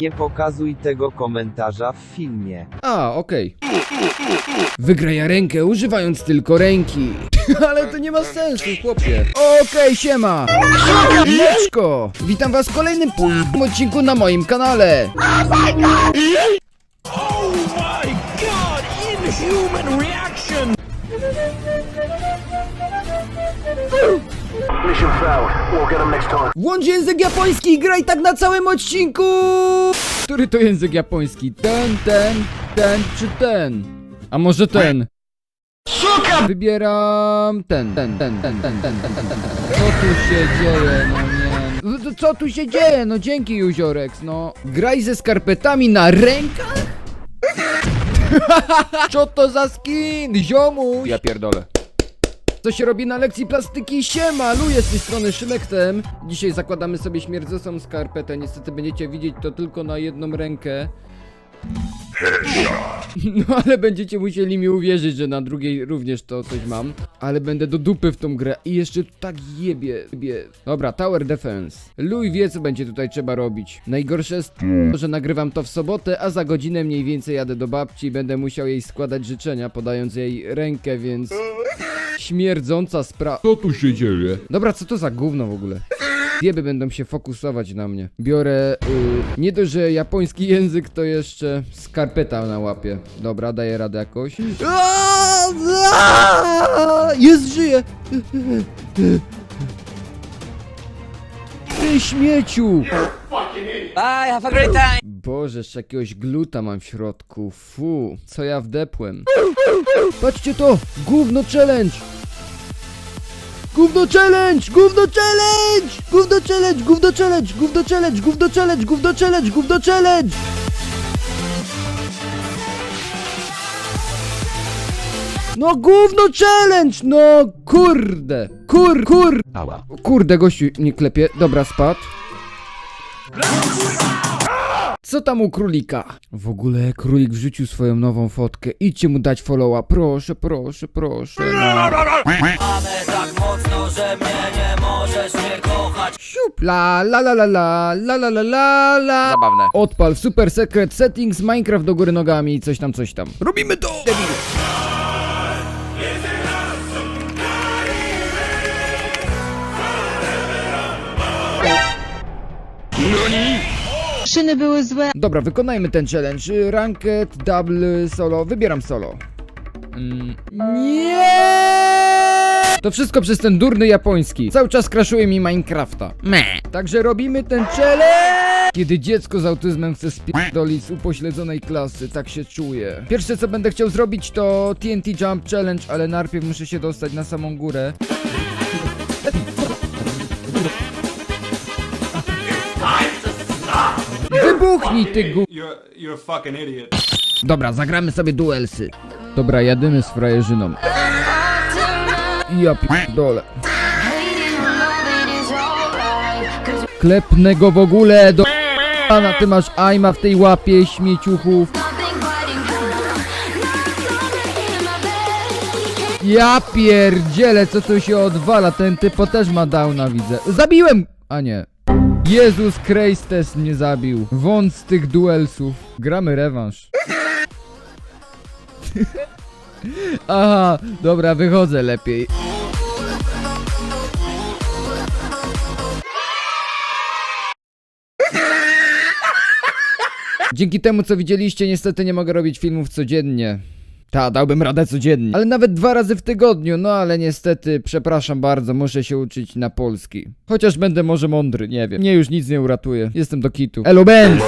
Nie pokazuj tego komentarza w filmie. A, okej. Wygraja rękę używając tylko ręki. Ale to nie ma sensu, chłopie. Okej, siema. Leczko. Witam was w kolejnym p- odcinku na moim kanale. Oh my god! Inhuman reality! Mission failed. We'll get them next time. Włącz język japoński i graj tak na całym odcinku! Który to język japoński? Ten, ten, ten czy ten? A może ten? Wybieram ten, ten, ten, ten, ten, ten, ten, ten, ten. Co tu się dzieje, no nie. No Co tu się dzieje? No dzięki Juziorex, no. Graj ze skarpetami na rękach? Co to za skin, ziomu? Ja pierdolę. Co się robi na lekcji plastyki? Siema, luję z tej strony Szymektem. Dzisiaj zakładamy sobie śmierdzącą skarpetę. Niestety będziecie widzieć to tylko na jedną rękę. No ale będziecie musieli mi uwierzyć, że na drugiej również to coś mam. Ale będę do dupy w tą grę i jeszcze tak jebie, jebie. Dobra, Tower Defense. Luj wie co będzie tutaj trzeba robić. Najgorsze jest to, że nagrywam to w sobotę, a za godzinę mniej więcej jadę do babci i będę musiał jej składać życzenia, podając jej rękę, więc... Śmierdząca sprawa. Co tu się dzieje? Dobra, co to za gówno w ogóle? Dieby będą się fokusować na mnie. Biorę y, nie dość, że japoński język, to jeszcze skarpeta na łapie. Dobra, daję radę jakoś. Jest, żyje! Ty śmieciu! Bye, have a great time. Boże, jeszcze jakiegoś gluta mam w środku. Fu, co ja wdepłem. Patrzcie to! Gówno challenge! Gówno challenge! Gówno challenge! Gówno challenge! Gówno challenge! Gówno challenge! Gówno challenge! Gówno challenge! Gówno challenge! No gówno challenge! No kurde! Kur, kur! Kurde, gościu nie klepie. Dobra, spadł. Co tam u królika? W ogóle królik wrzucił swoją nową fotkę. Idźcie mu dać followa, proszę, proszę, proszę. Mamy tak mocno, że mnie nie możesz nie kochać. Siup. La la la la la la la la la la Zabawne. Odpal super secret settings Minecraft do góry nogami coś tam coś tam. Robimy to! Debilu. Szyny były złe, Dobra, wykonajmy ten challenge. Ranked, double, solo. Wybieram solo. Mm, nie! To wszystko przez ten durny japoński. Cały czas kraszuje mi Minecrafta. Meh. Także robimy ten challenge! Kiedy dziecko z autyzmem chce spierdolić z upośledzonej klasy, tak się czuję. Pierwsze co będę chciał zrobić to TNT Jump Challenge, ale najpierw muszę się dostać na samą górę. Wybuchnij ty gu... You're you're a fucking idiot. Dobra, zagramy sobie duelsy. Dobra, jadymy z frajerzyną. Ja pierdolę. Klepnę go w ogóle do... Pana, ty masz ajma w tej łapie śmieciuchów. Ja pierdzielę, co tu się odwala, ten typo też ma downa, widzę. Zabiłem! A nie. Jezus Christus mnie zabił. Wąt z tych duelsów. Gramy rewanż. Aha, dobra, wychodzę lepiej. Dzięki temu, co widzieliście, niestety nie mogę robić filmów codziennie. Ta, dałbym radę codziennie. Ale nawet dwa razy w tygodniu, no ale niestety, przepraszam bardzo, muszę się uczyć na polski. Chociaż będę może mądry, nie wiem. Mnie już nic nie uratuje. Jestem do kitu. Elo, Ben!